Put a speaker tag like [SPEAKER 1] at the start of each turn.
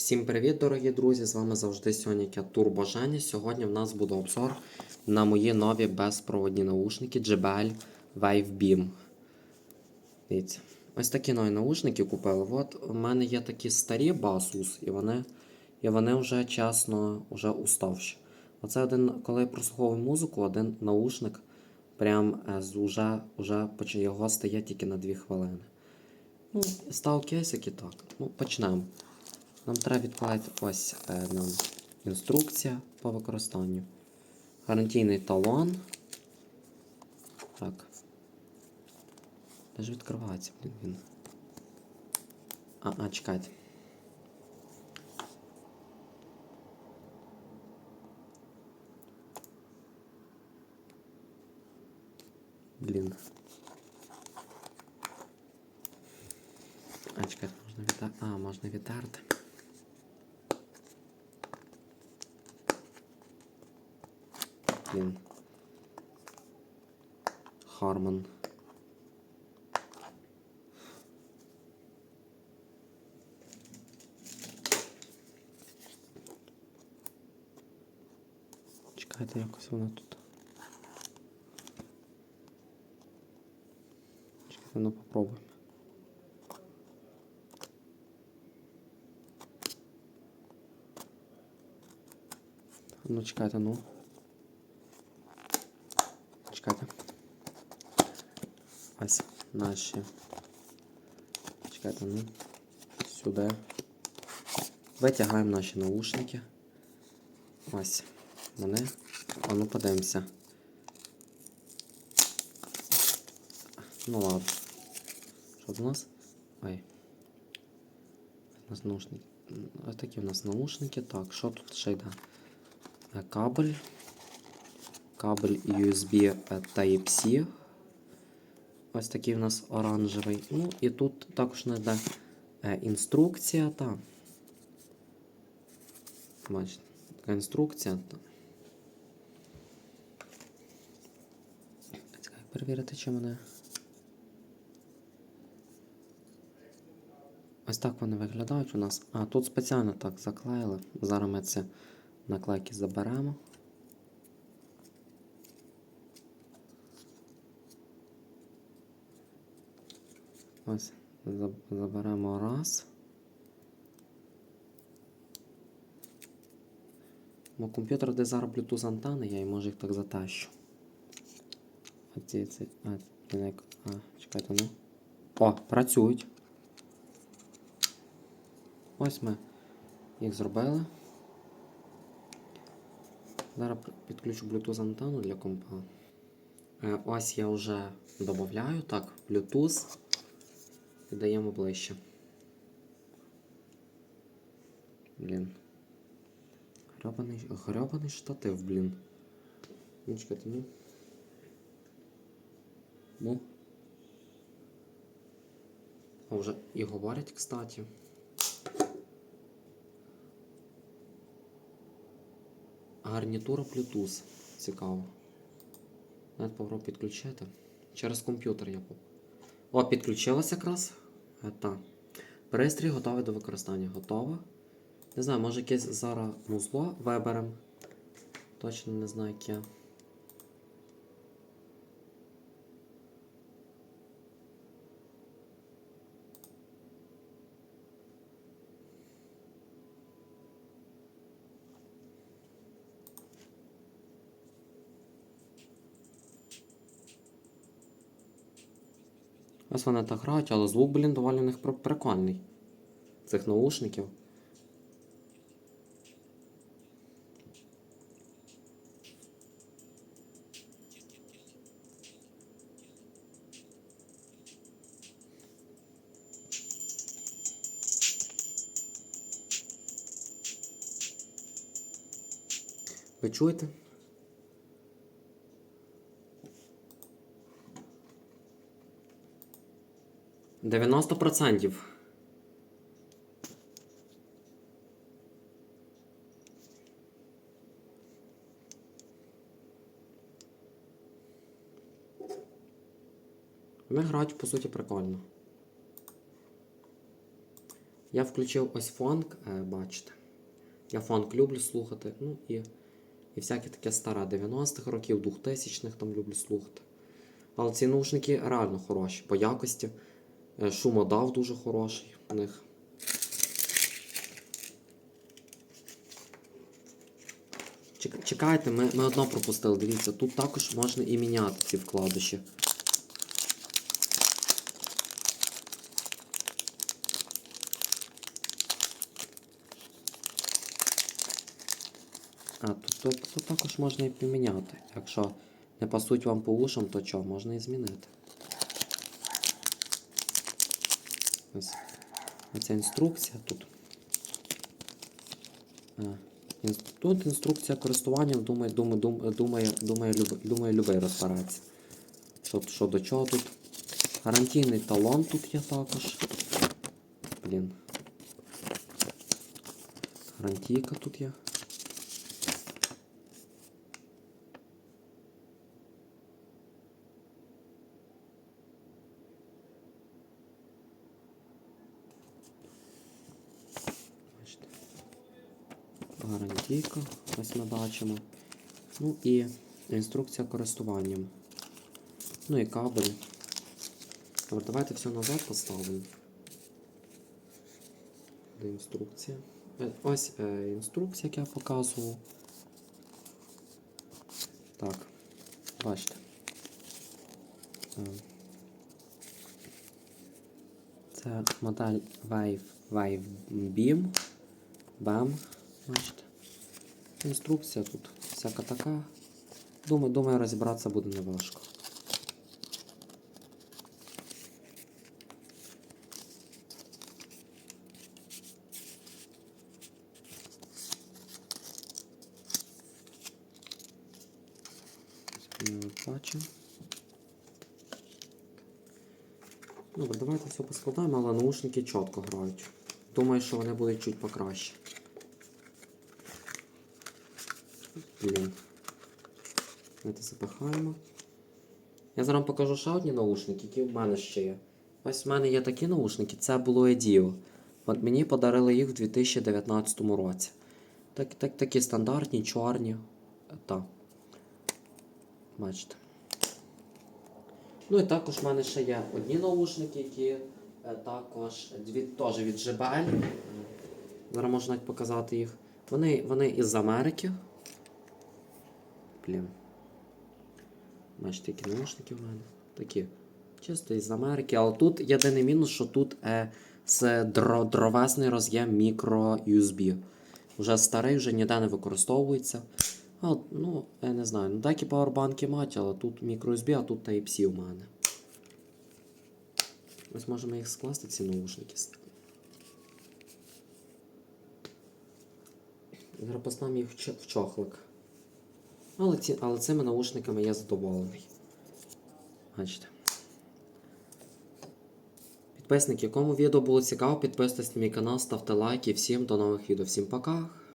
[SPEAKER 1] Всім привіт, дорогі друзі! З вами завжди Сьоніка Турбо Женя. Сьогодні в нас буде обзор на мої нові безпроводні наушники JBL Wave Beam. Дивіться. Ось такі нові наушники купили. От у мене є такі старі Basus, і вони, і вони вже чесно вже уставші. Оце один, коли я прослуховую музику, один наушник прям е, з уже, уже його стає тільки на 2 хвилини. Ну, став кейсик і так. Ну, почнемо. Нам треба відклеїти ось е, нам інструкція по використанню. Гарантійний талон. Так. Де ж відкривається, блін, він. А, а, чекайте. Блін. А, чекайте, можна віддати. А, можна віддерти. Блін. Харман. Чекайте, якось вона тут. Чекайте, ну попробуємо. Ну, чекайте, ну. Чекайте. Ось наші. Чекайте, ну. Сюди. Витягаємо наші наушники. Ось. Вони. А ну подивимося. Ну ладно. Що в нас? Ой. У нас наушники. Ось такі у нас наушники. Так, що тут ще йде? Кабель. Кабель USB Type-C. Ось такий у нас оранжевий. Ну і тут також йде інструкція. Та. Бачите, така інструкція. Та. Цікаво перевірити, чи мене. Ось так вони виглядають у нас. А, тут спеціально так заклеїли. Зараз ми ці наклейки заберемо. Ось, заберемо раз. Бо комп'ютер, де зараз Bluetooth антени, я і може їх так затащу. Оці, ці, а, блін, як- а, чекайте, ну. О, працюють. Ось ми їх зробили. Зараз підключу Bluetooth антенну для компа. Е, Ось я вже додаю. Так, Bluetooth. Піддаємо ближче. Блін. Гребаний, гребаний штатив, блін. Ну, чекайте, ну. Ну. А вже і говорять, кстати. Гарнітура Bluetooth. Цікаво. Навіть попробую підключити. Через комп'ютер я поп. О, підключилось якраз. Е, Так. Пристрій готовий до використання. Готово. Не знаю, може якесь зараз музло виберемо. Точно не знаю яке. Ось вони так грають, але звук, блін, доволі у них прикольний. Цих наушників. Ви чуєте? Дев'яносто процентів. Вони грають, по суті, прикольно. Я включив ось фонк, е, бачите. Я фонк люблю слухати. Ну і, і всяке таке старе 90-х років, 2000-х там люблю слухати. Але ці наушники реально хороші по якості. Е, Шумодав дуже хороший у них. Чекайте, ми, ми одно пропустили. Дивіться, тут також можна і міняти ці вкладиші. А, тут, тут, тут також можна і поміняти. Якщо не пасуть вам по ушам, то що, можна і змінити. Ось. Оця інструкція тут. Тут інструкція користування, думаю, думаю, думаю, думаю, люб, любий розбирається. Що, що до чого тут. Гарантійний талон тут є також. Блін. Гарантійка тут є. Гарантійка, ось ми бачимо. Ну і інструкція користуванням. Ну і кабель. Добре, давайте все назад поставимо. Де інструкція? Е, Ось е, інструкція, як я показував. Так, бачите. Е, Це модель Wave, Wave Beam. BAM. Бачите. Інструкція тут всяка така. Думаю, думаю, розібратися буде неважко. Добре, давайте все поскладаємо, але наушники чітко грають. Думаю, що вони будуть чуть покраще. Блін. Давайте запихаємо. Я зараз вам покажу ще одні наушники, які в мене ще є. Ось в мене є такі наушники, це було Edio. От мені подарили їх в 2019 році. Так, так, такі стандартні, чорні. Так. Бачите. Ну і також в мене ще є одні наушники, які е, також дві, теж від JBL. Зараз можна навіть показати їх. Вони, вони із Америки. Блін. Бачите, які наушники в мене. Такі. Чисто із Америки. Але тут єдиний мінус, що тут е, з дро, дровесний роз'єм мікро USB. Вже старий, вже ніде не використовується. А, ну, я не знаю. Ну, деякі павербанки мають, але тут мікро USB, а тут Type-C у мене. Ось можемо їх скласти, ці наушники. Зараз поставимо їх в в чохлик. Але, ці, але цими наушниками я задоволений. Бачите. Підписники, якому відео було цікаво, підписуйтесь на мій канал, ставте лайки. Всім до нових відео. Всім пока!